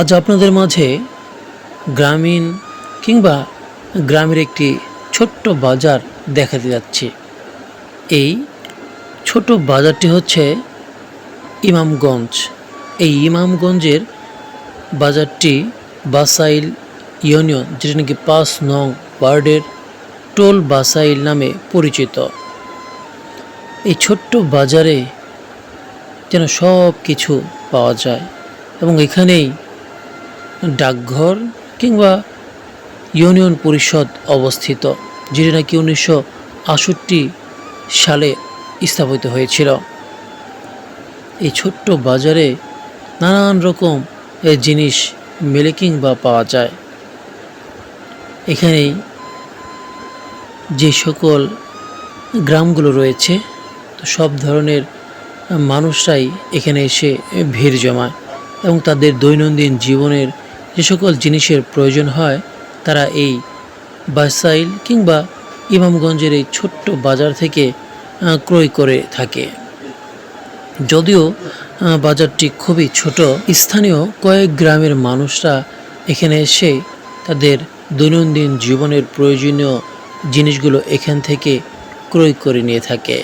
আজ আপনাদের মাঝে গ্রামীণ কিংবা গ্রামের একটি ছোট্ট বাজার দেখাতে যাচ্ছি। এই ছোট বাজারটি হচ্ছে ইমামগঞ্জ। এই ইমামগঞ্জের বাজারটি বাসাইল ইউনিয়ন, যেটা নাকি পাঁচ নং ওয়ার্ডের টোল বাসাইল নামে পরিচিত। এই ছোট্ট বাজারে যেন সব কিছু পাওয়া যায় এবং এখানেই ডাকঘর কিংবা ইউনিয়ন পরিষদ অবস্থিত, যেটি নাকি উনিশশো আষট্টি সালে স্থাপিত হয়েছিল। এই ছোট্ট বাজারে নানান রকম জিনিস মেলে কিংবা পাওয়া যায়। এখানেই যে সকল গ্রামগুলো রয়েছে, তো সব ধরনের মানুষরাই এখানে এসে ভিড় জমায় এবং তাদের দৈনন্দিন জীবনের যে সকল জিনিসের প্রয়োজন হয়, তারা এই বাসাইল কিংবা ইমামগঞ্জের এই ছোট্ট বাজার থেকে ক্রয় করে থাকে। যদিও বাজারটি খুবই ছোট, স্থানীয় কয়েক গ্রামের মানুষরা এখানে এসে তাদের দৈনন্দিন জীবনের প্রয়োজনীয় জিনিসগুলো এখান থেকে ক্রয় করে নিয়ে থাকে।